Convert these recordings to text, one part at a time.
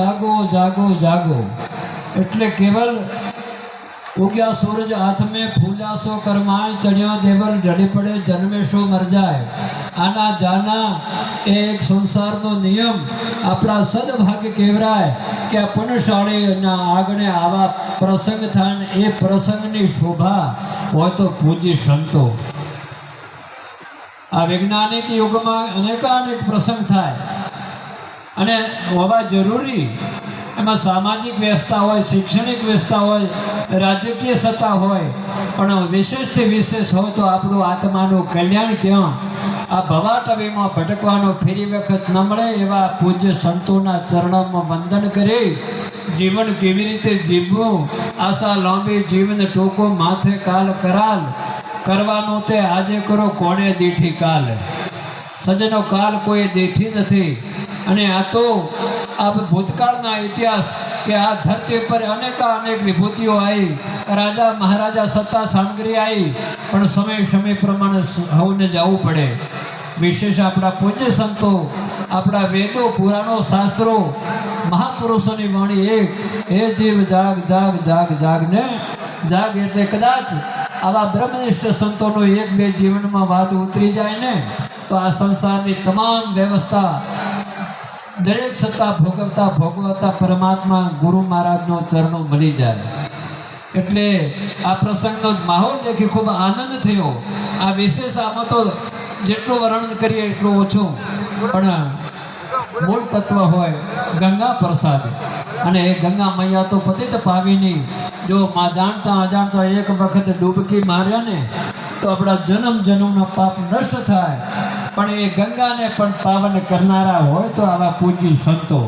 જાગો જાગો જાગો. એટલે કેવલ ઉગ્યા સૂરજ હાથ મેં ફૂલાસો કરમાય ચણ્યો દેવલ ઢળી પડે, જન્મેશો મર જાય. આના જાના એ એક સંસારનો નિયમ. આપણા સદભાગ્ય કહેવરાય કે પુણ્યશાળીના આગળ આવા પ્રસંગ થાય એ પ્રસંગની શોભા હોય તો પૂજી સંતો. આ વૈજ્ઞાનિક યુગમાં અનેકાનેક પ્રસંગ થાય. અને હોવા જરૂરી, એમાં સામાજિક વ્યવસ્થા હોય, શૈક્ષણિક વ્યવસ્થા હોય, રાજકીય સત્તા હોય, પણ વિશેષથી વિશેષ હોય તો આપણું આત્માનું કલ્યાણ ક્યાં? આ ભવાટવીમાં ભટકવાનો ફેરી વખત ન મળે એવા પૂજ્ય સંતોના ચરણોમાં વંદન કરી, જીવન કેવી રીતે જીવવું? આશા લાંબી જીવન ટોકો માથે કાલ કરાલ, કરવાનો તે આજે કરો કોણે દીઠી કાલ? સજ્જનો કાલ કોઈ દેઠી નથી અને આ તો આ ભૂતકાળના ઇતિહાસ કે આ ધરતી પર અનેકા અનેક વિભૂતિઓ આવી રાજા મહારાજા સત્તા સામગ્રી આવી પણ સમય સમય પ્રમાણે હવને જવું પડે. વિશેષ આપણા પૂજ્ય સંતો, આપણા વેદો, પુરાણો, શાસ્ત્રો, મહાપુરુષોની વાણી એક, હે જીવ જાગ જાગ જાગ જાગ ને જાગ એટલે કદાચ આવા બ્રહ્મનિષ્ઠ સંતોનો એક બે જીવનમાં વાત ઉતરી જાય ને, તો આ સંસારની તમામ વ્યવસ્થા દરેક સત્તા ભોગવતા ભોગવતા પરમાત્મા ગુરુ મહારાજનો ચરણો મળી જાય. એટલે આ પ્રસંગનો માહોલ દેખી ખૂબ આનંદ થયો. આ વિશેષ આમાં તો જેટલું વર્ણન કરીએ એટલું ઓછું. પણ મૂળ તત્વ હોય ગંગા પ્રસાદ. અને એ ગંગા મૈયા તો પતિત પાવીની. જો માં જાણતા અજાણતા એક વખત ડૂબકી માર્યા ને, તો આપણા જન્મ જન્મનો પાપ નષ્ટ થાય. પણ એ ગંગાને પણ પાવન કરનારા હોય તો આવા પૂજ્ય સંતો.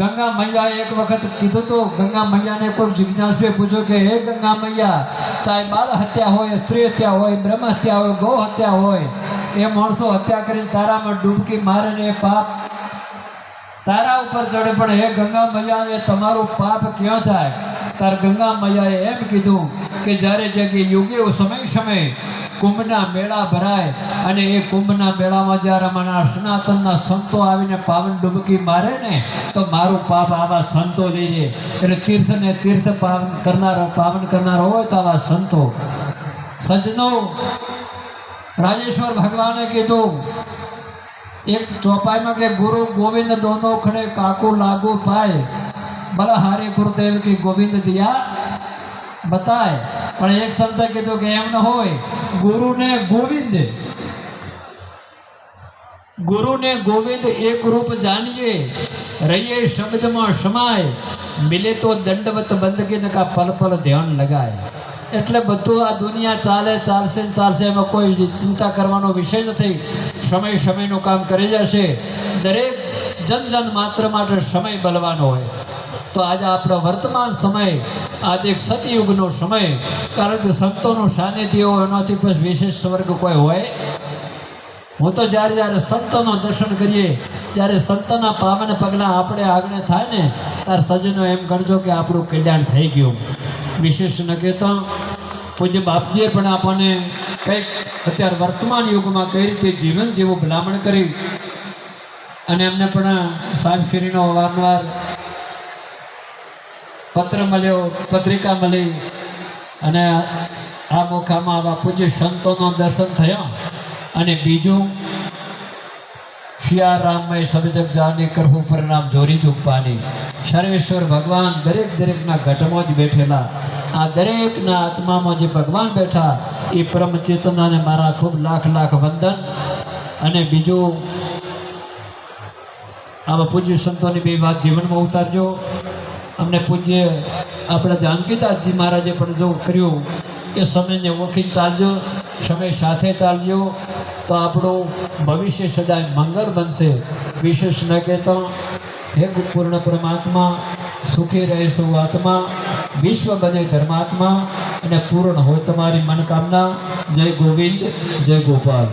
ગંગા મૈયા એક વખત કીધું તો ગંગા મૈયાને કોઈ જિજ્ઞાસુએ પૂછ્યું કે, હે ગંગા મૈયા, ચાહે બાળ હત્યા હોય, સ્ત્રી હત્યા હોય, બ્રહ્મ હત્યા હોય, ગૌ હત્યા હોય, એ માણસો હત્યા કરીને તારામાં ડૂબકી મારે ને એ પાપ તારા ઉપર ચડે, પણ હે ગંગા મૈયા એ તમારું પાપ ક્યાં થાય? તાર ગંગા મૈયાએ એમ કીધું કે, જ્યારે જે કે યોગ્ય સમય સમય કુંભના મેળા ભરાય અને એ કુંભના મેળામાં જ્યારે અમારા સનાતનના સંતો આવીને પાવન ડૂબકી મારે ને, તો મારું પાપ આવા સંતો લેજે. એટલે તીર્થને તીર્થ પાવન કરનારો પાવન કરનારો હોય તો આવા સંતો. સજનો, રાજેશ્વર ભગવાને કીધું, એક ચોપાઈમાં કે ગુરુ ગોવિંદ દોનો ખડે કાકુ લાગુ પાય. ભલા હારે ગુરુદેવ કે ગોવિંદ દિયા બતાય. પણ એક સંતે કીધું કે એમ ન હોય, ગુરુને ગોવિંદ. ગુરુને ગોવિંદ એક રૂપ જાણીએ, રહીએ શબ્દમાં સમાય, મિલે તો દંડવત બંદગી કા પલ પલ ધ્યાન લગાય. એટલે બધું આ દુનિયા ચાલે, ચાલશે ને ચાલશે, એમાં કોઈ ચિંતા કરવાનો વિષય નથી. સમય સમયનું કામ કરી જશે. દરેક જન જન માત્ર માટે સમય બલવાનો હોય. તો આજે આપણો વર્તમાન સમય, આજે એક સતયુગનો સમય, કારણ કે સંતોનું સાનિધ્ય હોય એનાથી પછી વિશેષ સ્વર્ગ કોઈ હોય. હું તો જ્યારે જ્યારે સંતોનું દર્શન કરીએ, ત્યારે સંતના પાવન પગલાં આપણે આગળ થાય ને, ત્યારે સજ્જનો એમ ગણજો કે આપણું કલ્યાણ થઈ ગયું. વિશેષ ન કહેતા, પૂજ્ય બાપજીએ પણ આપણને કંઈક અત્યારે વર્તમાન યુગમાં કઈ રીતે જીવન જેવું ભલામણ કરી અને એમને પણ સાહેબશ્રીનો વારંવાર પત્ર મળ્યો પત્રિકા મળી અને આ મોખામાં આવા પૂજ્ય સંતોનો દર્શન થયા. અને બીજું શિયારામમય સબજગ જાની કરવું પરિણામ જોરી ચૂકવાની સર્વેશ્વર ભગવાન દરેક દરેકના ઘટમાં જ બેઠેલા. આ દરેકના આત્મામાં જે ભગવાન બેઠા, એ પરમ ચેતનાને મારા ખૂબ લાખ લાખ વંદન. અને બીજું, આવા પૂજ્ય સંતોની બે વાત જીવનમાં ઉતારજો. અમને પૂજ્ય આપણા જાનકીદાસજી મહારાજે પણ જો કર્યું કે સમયને ઓળખી ચાલજો, સમય સાથે ચાલજો. તો આપણું ભવિષ્ય સદાય મંગળ બનશે. વિશેષ ન કહેતો, હે પૂર્ણ પરમાત્મા, સુખી રહેશું આત્મા, વિશ્વ બને ધર્માત્મા, અને પૂર્ણ હોય તમારી મનકામના. જય ગોવિંદ, જય ગોપાલ.